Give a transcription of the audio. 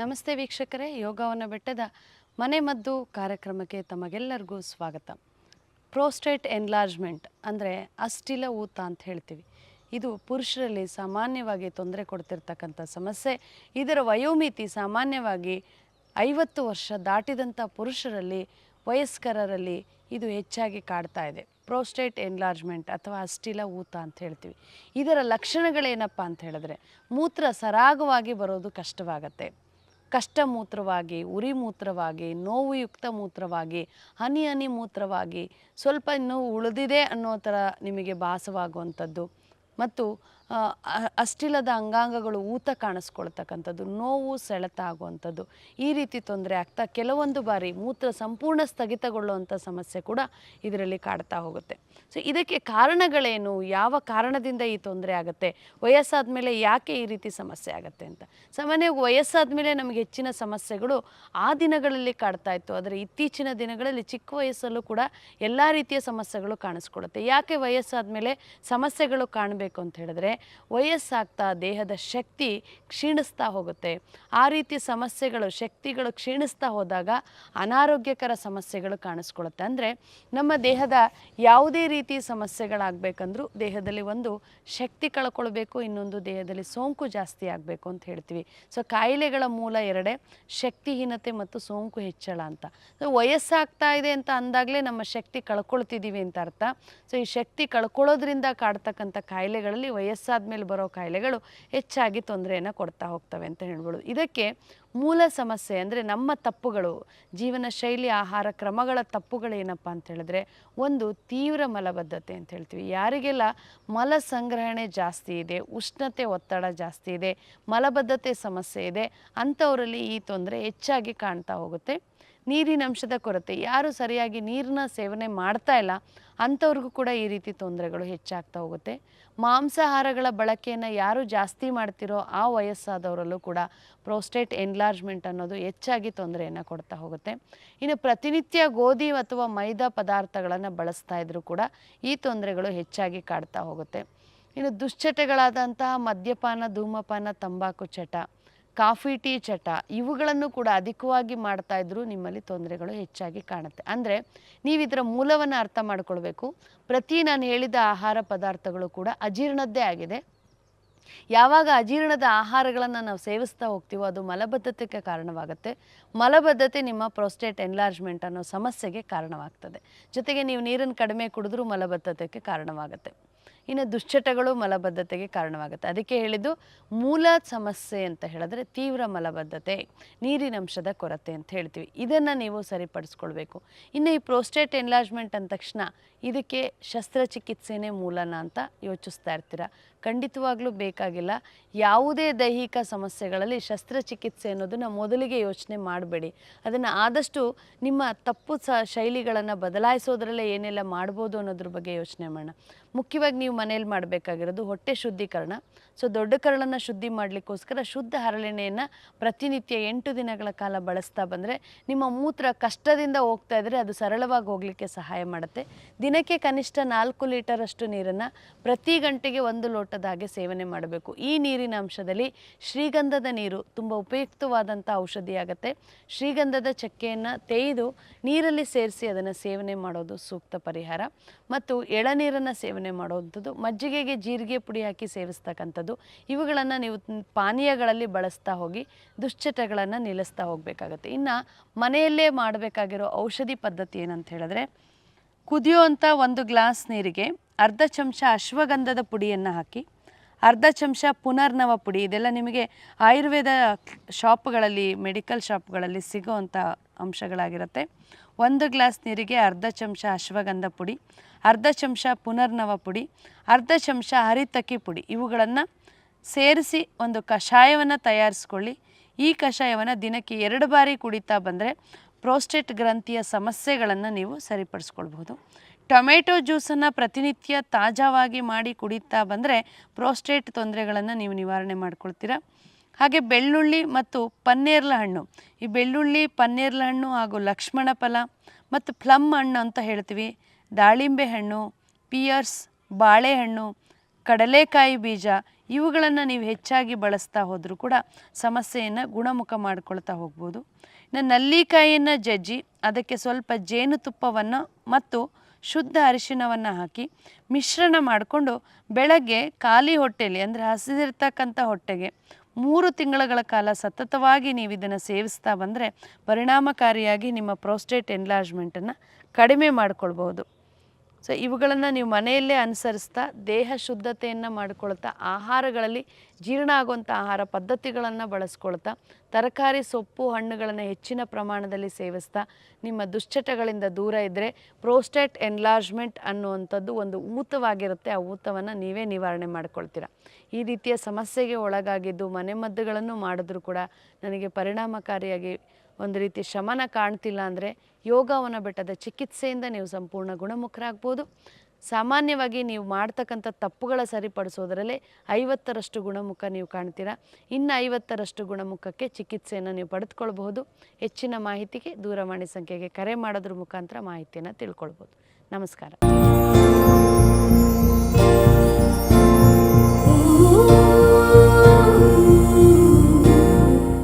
ನಮಸ್ತೆ ವೀಕ್ಷಕರೇ, ಯೋಗವನ್ನು ಬೆಟ್ಟದ ಮನೆ ಮದ್ದು ಕಾರ್ಯಕ್ರಮಕ್ಕೆ ತಮಗೆಲ್ಲರಿಗೂ ಸ್ವಾಗತ. ಪ್ರೋಸ್ಟೇಟ್ ಎನ್ಲಾರ್ಜ್ಮೆಂಟ್ ಅಂದರೆ ಅಸ್ಟಿಲ ಊತ ಅಂತ ಹೇಳ್ತೀವಿ. ಇದು ಪುರುಷರಲ್ಲಿ ಸಾಮಾನ್ಯವಾಗಿ ತೊಂದರೆ ಕೊಡ್ತಿರ್ತಕ್ಕಂಥ ಸಮಸ್ಯೆ. ಇದರ ವಯೋಮಿತಿ ಸಾಮಾನ್ಯವಾಗಿ ಐವತ್ತು ವರ್ಷ ದಾಟಿದಂಥ ಪುರುಷರಲ್ಲಿ, ವಯಸ್ಕರರಲ್ಲಿ ಇದು ಹೆಚ್ಚಾಗಿ ಕಾಡ್ತಾ ಇದೆ. ಪ್ರೋಸ್ಟೇಟ್ ಎನ್ಲಾರ್ಜ್ಮೆಂಟ್ ಅಥವಾ ಅಸ್ಟಿಲ ಊತ ಅಂತ ಹೇಳ್ತೀವಿ. ಇದರ ಲಕ್ಷಣಗಳೇನಪ್ಪ ಅಂತ ಹೇಳಿದ್ರೆ, ಮೂತ್ರ ಸರಾಗವಾಗಿ ಬರೋದು ಕಷ್ಟವಾಗತ್ತೆ. ಕಷ್ಟ ಮೂತ್ರವಾಗಿ ಉರಿ ಮೂತ್ರವಾಗಿ ನೋವುಯುಕ್ತ ಮೂತ್ರವಾಗಿ, ಹನಿ ಹನಿ ಮೂತ್ರವಾಗಿ ಸ್ವಲ್ಪ ಇನ್ನೂ ಉಳಿದಿದೆ ಅನ್ನೋ ಥರ ನಿಮಗೆ ಭಾಸವಾಗುವಂಥದ್ದು. ಮತ್ತು ಅಷ್ಟಿಲ್ಲದ ಅಂಗಾಂಗಗಳು ಊತ ಕಾಣಿಸ್ಕೊಳ್ತಕ್ಕಂಥದ್ದು, ನೋವು ಸೆಳೆತ ಆಗುವಂಥದ್ದು ಈ ರೀತಿ ತೊಂದರೆ ಆಗ್ತಾ ಕೆಲವೊಂದು ಬಾರಿ ಮೂತ್ರ ಸಂಪೂರ್ಣ ಸ್ಥಗಿತಗೊಳ್ಳುವಂಥ ಸಮಸ್ಯೆ ಕೂಡ ಇದರಲ್ಲಿ ಕಾಡ್ತಾ ಹೋಗುತ್ತೆ. ಸೊ ಇದಕ್ಕೆ ಕಾರಣಗಳೇನು? ಯಾವ ಕಾರಣದಿಂದ ಈ ತೊಂದರೆ ಆಗುತ್ತೆ? ವಯಸ್ಸಾದ ಮೇಲೆ ಯಾಕೆ ಈ ರೀತಿ ಸಮಸ್ಯೆ ಆಗುತ್ತೆ ಅಂತ? ಸಾಮಾನ್ಯವಾಗಿ ವಯಸ್ಸಾದ ಮೇಲೆ ನಮಗೆ ಹೆಚ್ಚಿನ ಸಮಸ್ಯೆಗಳು ಆ ದಿನಗಳಲ್ಲಿ ಕಾಡ್ತಾ ಇತ್ತು. ಆದರೆ ಇತ್ತೀಚಿನ ದಿನಗಳಲ್ಲಿ ಚಿಕ್ಕ ವಯಸ್ಸಲ್ಲೂ ಕೂಡ ಎಲ್ಲ ರೀತಿಯ ಸಮಸ್ಯೆಗಳು ಕಾಣಿಸ್ಕೊಡುತ್ತೆ. ಯಾಕೆ ವಯಸ್ಸಾದ ಮೇಲೆ ಸಮಸ್ಯೆಗಳು ಕಾಣಬೇಕು ಅಂತ ಹೇಳಿದ್ರೆ, ವಯಸ್ಸಾಗ್ತಾ ದೇಹದ ಶಕ್ತಿ ಕ್ಷೀಣಿಸ್ತಾ ಹೋಗುತ್ತೆ. ಆ ರೀತಿ ಸಮಸ್ಯೆಗಳು, ಶಕ್ತಿಗಳು ಕ್ಷೀಣಿಸ್ತಾ ಹೋದಾಗ ಅನಾರೋಗ್ಯಕರ ಸಮಸ್ಯೆಗಳು ಕಾಣಿಸ್ಕೊಳುತ್ತೆ. ಅಂದರೆ ನಮ್ಮ ದೇಹದ ಯಾವುದೇ ರೀತಿ ಸಮಸ್ಯೆಗಳಾಗಬೇಕಂದ್ರೂ ದೇಹದಲ್ಲಿ ಒಂದು ಶಕ್ತಿ ಕಳ್ಕೊಳ್ಬೇಕು, ಇನ್ನೊಂದು ದೇಹದಲ್ಲಿ ಸೋಂಕು ಜಾಸ್ತಿ ಆಗಬೇಕು ಅಂತ ಹೇಳ್ತೀವಿ. ಸೊ ಕಾಯಿಲೆಗಳ ಮೂಲ ಎರಡೇ ಶಕ್ತಿಹೀನತೆ ಮತ್ತು ಸೋಂಕು ಹೆಚ್ಚಳ ಅಂತ. ಸೊ ವಯಸ್ಸಾಗ್ತಾ ಇದೆ ಅಂತ ಅಂದಾಗಲೇ ನಮ್ಮ ಶಕ್ತಿ ಕಳ್ಕೊಳ್ತಿದ್ದೀವಿ ಅಂತ ಅರ್ಥ. ಸೊ ಈ ಶಕ್ತಿ ಕಳ್ಕೊಳ್ಳೋದ್ರಿಂದ ಕಾಡ್ತಕ್ಕಂಥ ಕಾಯಿಲೆಗಳಲ್ಲಿ ವಯಸ್ಸಾದ ಮೇಲೆ ಬರೋ ಕಾಯಿಲೆಗಳು ಹೆಚ್ಚಾಗಿ ತೊಂದರೆಯನ್ನು ಕೊಡ್ತಾ ಹೋಗ್ತವೆ ಅಂತ ಹೇಳ್ಬೋದು. ಇದಕ್ಕೆ ಮೂಲ ಸಮಸ್ಯೆ ಅಂದರೆ ನಮ್ಮ ತಪ್ಪುಗಳು, ಜೀವನ ಶೈಲಿ, ಆಹಾರ ಕ್ರಮಗಳ ತಪ್ಪುಗಳೇನಪ್ಪ ಅಂತ ಹೇಳಿದ್ರೆ ಒಂದು ತೀವ್ರ ಮಲಬದ್ಧತೆ ಅಂತ ಹೇಳ್ತೀವಿ. ಯಾರಿಗೆಲ್ಲ ಮಲ ಸಂಗ್ರಹಣೆ ಜಾಸ್ತಿ ಇದೆ, ಉಷ್ಣತೆ ಒತ್ತಡ ಜಾಸ್ತಿ ಇದೆ, ಮಲಬದ್ಧತೆ ಸಮಸ್ಯೆ ಇದೆ, ಅಂಥವರಲ್ಲಿ ಈ ತೊಂದರೆ ಹೆಚ್ಚಾಗಿ ಕಾಣ್ತಾ ಹೋಗುತ್ತೆ. ನೀರಿನ ಅಂಶದ ಕೊರತೆ. ಯಾರು ಸರಿಯಾಗಿ ನೀರನ್ನ ಸೇವನೆ ಮಾಡ್ತಾ ಇಲ್ಲ, ಅಂಥವ್ರಿಗೂ ಕೂಡ ಈ ರೀತಿ ತೊಂದರೆಗಳು ಹೆಚ್ಚಾಗ್ತಾ ಹೋಗುತ್ತೆ. ಮಾಂಸಾಹಾರಗಳ ಬಳಕೆಯನ್ನು ಯಾರು ಜಾಸ್ತಿ ಮಾಡ್ತಿರೋ ಆ ವಯಸ್ಸಾದವರಲ್ಲೂ ಕೂಡ ಪ್ರೋಸ್ಟೇಟ್ ಎನ್ಲಾರ್ಜ್ಮೆಂಟ್ ಅನ್ನೋದು ಹೆಚ್ಚಾಗಿ ತೊಂದರೆಯನ್ನು ಕೊಡ್ತಾ ಹೋಗುತ್ತೆ. ಇನ್ನು ಪ್ರತಿನಿತ್ಯ ಗೋಧಿ ಅಥವಾ ಮೈದಾ ಪದಾರ್ಥಗಳನ್ನು ಬಳಸ್ತಾ ಇದ್ರೂ ಕೂಡ ಈ ತೊಂದರೆಗಳು ಹೆಚ್ಚಾಗಿ ಕಾಡ್ತಾ ಹೋಗುತ್ತೆ. ಇನ್ನು ದುಶ್ಚಟಗಳಾದಂತಹ ಮದ್ಯಪಾನ, ಧೂಮಪಾನ, ತಂಬಾಕು, ಚಟ ಕಾಫಿ, ಟೀ, ಚಟ ಇವುಗಳನ್ನು ಕೂಡ ಅಧಿಕವಾಗಿ ಮಾಡ್ತಾ ಇದ್ರೂ ನಿಮ್ಮಲ್ಲಿ ತೊಂದರೆಗಳು ಹೆಚ್ಚಾಗಿ ಕಾಣುತ್ತೆ. ಅಂದರೆ ನೀವು ಇದರ ಮೂಲವನ್ನು ಅರ್ಥ ಮಾಡ್ಕೊಳ್ಬೇಕು. ಪ್ರತಿ ನಾನು ಹೇಳಿದ ಆಹಾರ ಪದಾರ್ಥಗಳು ಕೂಡ ಅಜೀರ್ಣದ್ದೇ ಆಗಿದೆ. ಯಾವಾಗ ಅಜೀರ್ಣದ ಆಹಾರಗಳನ್ನು ನಾವು ಸೇವಿಸ್ತಾ ಹೋಗ್ತೀವೋ ಅದು ಮಲಬದ್ಧತೆಗೆ ಕಾರಣವಾಗುತ್ತೆ. ಮಲಬದ್ಧತೆ ನಿಮ್ಮ ಪ್ರೋಸ್ಟೇಟ್ ಎನ್ಲಾರ್ಜ್ಮೆಂಟ್ ಅನ್ನೋ ಸಮಸ್ಯೆಗೆ ಕಾರಣವಾಗ್ತದೆ. ಜೊತೆಗೆ ನೀವು ನೀರನ್ನು ಕಡಿಮೆ ಕುಡಿದ್ರೂ ಮಲಬದ್ಧತೆಗೆ ಕಾರಣವಾಗುತ್ತೆ. ಇನ್ನು ದುಶ್ಚಟಗಳು ಮಲಬದ್ಧತೆಗೆ ಕಾರಣವಾಗುತ್ತೆ. ಅದಕ್ಕೆ ಹೇಳಿದ್ದು ಮೂಲ ಸಮಸ್ಯೆ ಅಂತ ಹೇಳಿದ್ರೆ ತೀವ್ರ ಮಲಬದ್ಧತೆ ನೀರಿನಂಶದ ಕೊರತೆ ಅಂತ ಹೇಳ್ತೀವಿ. ಇದನ್ನು ನೀವು ಸರಿಪಡಿಸ್ಕೊಳ್ಬೇಕು. ಇನ್ನು ಈ ಪ್ರೋಸ್ಟೇಟ್ ಎನ್ಲಾರ್ಜ್ಮೆಂಟ್ ಅಂದ ತಕ್ಷಣ ಇದಕ್ಕೆ ಶಸ್ತ್ರಚಿಕಿತ್ಸೆನೇ ಮೂಲನ ಅಂತ ಯೋಚಿಸ್ತಾ ಇರ್ತೀರ. ಖಂಡಿತವಾಗ್ಲೂ ಬೇಕಾಗಿಲ್ಲ. ಯಾವುದೇ ದೈಹಿಕ ಸಮಸ್ಯೆಗಳಲ್ಲಿ ಶಸ್ತ್ರಚಿಕಿತ್ಸೆ ಅನ್ನೋದನ್ನು ಮೊದಲಿಗೆ ಯೋಚನೆ ಮಾಡಬೇಡಿ. ಅದನ್ನು ಆದಷ್ಟು ನಿಮ್ಮ ತಪ್ಪು ಸ, ಶೈಲಿಗಳನ್ನು ಬದಲಾಯಿಸೋದ್ರಲ್ಲೇ ಏನೆಲ್ಲ ಮಾಡ್ಬೋದು ಅನ್ನೋದ್ರ ಬಗ್ಗೆ ಯೋಚನೆ ಮಾಡೋಣ. ಮುಖ್ಯವಾಗಿ ನೀವು ಮನೇಲಿ ಮಾಡಬೇಕಾಗಿರೋದು ಹೊಟ್ಟೆ ಶುದ್ಧೀಕರಣ. ಸೊ ದೊಡ್ಡ ಕರಳನ್ನು ಶುದ್ಧಿ ಮಾಡಲಿಕ್ಕೋಸ್ಕರ ಶುದ್ಧ ಹರಳೆಣ್ಣೆಯನ್ನು ಪ್ರತಿನಿತ್ಯ ಎಂಟು ದಿನಗಳ ಕಾಲ ಬಳಸ್ತಾ ಬಂದರೆ ನಿಮ್ಮ ಮೂತ್ರ ಕಷ್ಟದಿಂದ ಹೋಗ್ತಾ ಇದ್ದರೆ ಅದು ಸರಳವಾಗಿ ಹೋಗಲಿಕ್ಕೆ ಸಹಾಯ ಮಾಡುತ್ತೆ. ದಿನಕ್ಕೆ ಕನಿಷ್ಠ ನಾಲ್ಕು ಲೀಟರಷ್ಟು ನೀರನ್ನು ಪ್ರತಿ ಗಂಟೆಗೆ ಒಂದು ಲೋಟದ ಹಾಗೆ ಸೇವನೆ ಮಾಡಬೇಕು. ಈ ನೀರಿನ ಅಂಶದಲ್ಲಿ ಶ್ರೀಗಂಧದ ನೀರು ತುಂಬ ಉಪಯುಕ್ತವಾದಂಥ ಔಷಧಿ ಆಗುತ್ತೆ. ಶ್ರೀಗಂಧದ ಚಕ್ಕೆಯನ್ನು ತೆಯ್ದು ನೀರಲ್ಲಿ ಸೇರಿಸಿ ಅದನ್ನು ಸೇವನೆ ಮಾಡೋದು ಸೂಕ್ತ ಪರಿಹಾರ. ಮತ್ತು ಎಳನೀರನ್ನು ಸೇವನೆ ಮಾಡುವಂಥದ್ದು ಮಜ್ಜಿಗೆಗೆ ಜೀರಿಗೆ ಪುಡಿ ಹಾಕಿ ಸೇವಿಸ್ತಕ್ಕಂಥದ್ದು ಇವುಗಳನ್ನು ನೀವು ಪಾನೀಯಗಳಲ್ಲಿ ಬಳಸ್ತಾ ಹೋಗಿ ದುಶ್ಚಟಗಳನ್ನು ನಿಲ್ಲಿಸ್ತಾ ಹೋಗಬೇಕಾಗತ್ತೆ. ಇನ್ನು ಮನೆಯಲ್ಲೇ ಮಾಡಬೇಕಾಗಿರೋ ಔಷಧಿ ಪದ್ಧತಿ ಏನಂತ ಹೇಳಿದ್ರೆ ಕುದಿಯುವಂಥ ಒಂದು ಗ್ಲಾಸ್ ನೀರಿಗೆ ಅರ್ಧ ಚಮಚ ಅಶ್ವಗಂಧದ ಪುಡಿಯನ್ನು ಹಾಕಿ, ಅರ್ಧ ಚಮಚ ಪುನರ್ನವ ಪುಡಿ, ಇದೆಲ್ಲ ನಿಮಗೆ ಆಯುರ್ವೇದ ಶಾಪ್ಗಳಲ್ಲಿ, ಮೆಡಿಕಲ್ ಶಾಪ್ಗಳಲ್ಲಿ ಸಿಗುವಂಥ ಅಂಶಗಳಾಗಿರುತ್ತೆ. ಒಂದು ಗ್ಲಾಸ್ ನೀರಿಗೆ ಅರ್ಧ ಚಮಚ ಅಶ್ವಗಂಧ ಪುಡಿ, ಅರ್ಧ ಚಮಚ ಪುನರ್ನವ ಪುಡಿ, ಅರ್ಧ ಚಮಚ ಹರಿತಕ್ಕಿ ಪುಡಿ, ಇವುಗಳನ್ನು ಸೇರಿಸಿ ಒಂದು ಕಷಾಯವನ್ನು ತಯಾರಿಸ್ಕೊಳ್ಳಿ. ಈ ಕಷಾಯವನ್ನು ದಿನಕ್ಕೆ ಎರಡು ಬಾರಿ ಕುಡಿತಾ ಬಂದರೆ ಪ್ರೋಸ್ಟೇಟ್ ಗ್ರಂಥಿಯ ಸಮಸ್ಯೆಗಳನ್ನು ನೀವು ಸರಿಪಡಿಸ್ಕೊಳ್ಬಹುದು. ಟೊಮೆಟೊ ಜ್ಯೂಸನ್ನು ಪ್ರತಿನಿತ್ಯ ತಾಜಾವಾಗಿ ಮಾಡಿ ಕುಡಿತಾ ಬಂದರೆ ಪ್ರೋಸ್ಟೇಟ್ ತೊಂದರೆಗಳನ್ನು ನೀವು ನಿವಾರಣೆ ಮಾಡ್ಕೊಳ್ತೀರಾ. ಹಾಗೆ ಬೆಳ್ಳುಳ್ಳಿ ಮತ್ತು ಪನ್ನೇರ್ಲ ಹಣ್ಣು. ಈ ಬೆಳ್ಳುಳ್ಳಿ, ಪನ್ನೇರ್ಲ ಹಣ್ಣು ಹಾಗೂ ಲಕ್ಷ್ಮಣ ಫಲ ಮತ್ತು ಪ್ಲಮ್ ಹಣ್ಣು ಅಂತ ಹೇಳ್ತೀವಿ. ದಾಳಿಂಬೆ ಹಣ್ಣು, ಪಿಯರ್ಸ್, ಬಾಳೆಹಣ್ಣು, ಕಡಲೆಕಾಯಿ ಬೀಜ ಇವುಗಳನ್ನು ನೀವು ಹೆಚ್ಚಾಗಿ ಬಳಸ್ತಾ ಹೋದರೂ ಕೂಡ ಸಮಸ್ಯೆಯನ್ನು ಗುಣಮುಖ ಮಾಡ್ಕೊಳ್ತಾ ಹೋಗ್ಬೋದು. ಇನ್ನು ನಲ್ಲಿಕಾಯಿಯನ್ನು ಜಜ್ಜಿ, ಅದಕ್ಕೆ ಸ್ವಲ್ಪ ಜೇನುತುಪ್ಪವನ್ನು ಮತ್ತು ಶುದ್ಧ ಅರಿಶಿಣವನ್ನು ಹಾಕಿ ಮಿಶ್ರಣ ಮಾಡಿಕೊಂಡು ಬೆಳಗ್ಗೆ ಖಾಲಿ ಹೊಟ್ಟೆಯಲ್ಲಿ ಅಂದರೆ ಹಸಿದಿರ್ತಕ್ಕಂಥ ಹೊಟ್ಟೆಗೆ ಮೂರು ತಿಂಗಳ ಕಾಲ ಸತತವಾಗಿ ನೀವು ಇದನ್ನು ಸೇವಿಸ್ತಾ ಬಂದರೆ ಪರಿಣಾಮಕಾರಿಯಾಗಿ ನಿಮ್ಮ ಪ್ರೋಸ್ಟೇಟ್ ಎನ್ಲಾರ್ಜ್ಮೆಂಟನ್ನು ಕಡಿಮೆ ಮಾಡ್ಕೊಳ್ಬೋದು ಸೊ ಇವುಗಳನ್ನು ನೀವು ಮನೆಯಲ್ಲೇ ಅನುಸರಿಸ್ತಾ ದೇಹ ಶುದ್ಧತೆಯನ್ನು ಮಾಡಿಕೊಳ್ತಾ, ಆಹಾರಗಳಲ್ಲಿ ಜೀರ್ಣ ಆಗುವಂಥ ಆಹಾರ ಪದ್ಧತಿಗಳನ್ನು ಬಳಸ್ಕೊಳ್ತಾ, ತರಕಾರಿ, ಸೊಪ್ಪು, ಹಣ್ಣುಗಳನ್ನು ಹೆಚ್ಚಿನ ಪ್ರಮಾಣದಲ್ಲಿ ಸೇವಿಸ್ತಾ, ನಿಮ್ಮ ದುಶ್ಚಟಗಳಿಂದ ದೂರ ಇದ್ದರೆ ಪ್ರೋಸ್ಟೇಟ್ ಎನ್ಲಾರ್ಜ್ಮೆಂಟ್ ಅನ್ನುವಂಥದ್ದು ಒಂದು ಊತವಾಗಿರುತ್ತೆ. ಆ ಊತವನ್ನು ನೀವೇ ನಿವಾರಣೆ ಮಾಡ್ಕೊಳ್ತೀರಾ. ಈ ರೀತಿಯ ಸಮಸ್ಯೆಗೆ ಒಳಗಾಗಿದ್ದು ಮನೆಮದ್ದುಗಳನ್ನು ಮಾಡಿದ್ರೂ ಕೂಡ ನನಗೆ ಪರಿಣಾಮಕಾರಿಯಾಗಿ ಒಂದು ರೀತಿ ಶಮನ ಕಾಣ್ತಿಲ್ಲ ಅಂದರೆ ಯೋಗವನ ಬೆಟ್ಟದ ಚಿಕಿತ್ಸೆಯಿಂದ ನೀವು ಸಂಪೂರ್ಣ ಗುಣಮುಖರಾಗ್ಬೋದು. ಸಾಮಾನ್ಯವಾಗಿ ನೀವು ಮಾಡ್ತಕ್ಕಂಥ ತಪ್ಪುಗಳ ಸರಿಪಡಿಸೋದರಲ್ಲೇ ಐವತ್ತರಷ್ಟು ಗುಣಮುಖ ನೀವು ಕಾಣ್ತೀರಾ? ಇನ್ನು ಐವತ್ತರಷ್ಟು ಗುಣಮುಖಕ್ಕೆ ಚಿಕಿತ್ಸೆಯನ್ನು ನೀವು ಪಡೆದುಕೊಳ್ಬಹುದು. ಹೆಚ್ಚಿನ ಮಾಹಿತಿಗೆ ದೂರವಾಣಿ ಸಂಖ್ಯೆಗೆ ಕರೆ ಮಾಡೋದ್ರ ಮುಖಾಂತರ ಮಾಹಿತಿಯನ್ನು ತಿಳ್ಕೊಳ್ಬೋದು. ನಮಸ್ಕಾರ.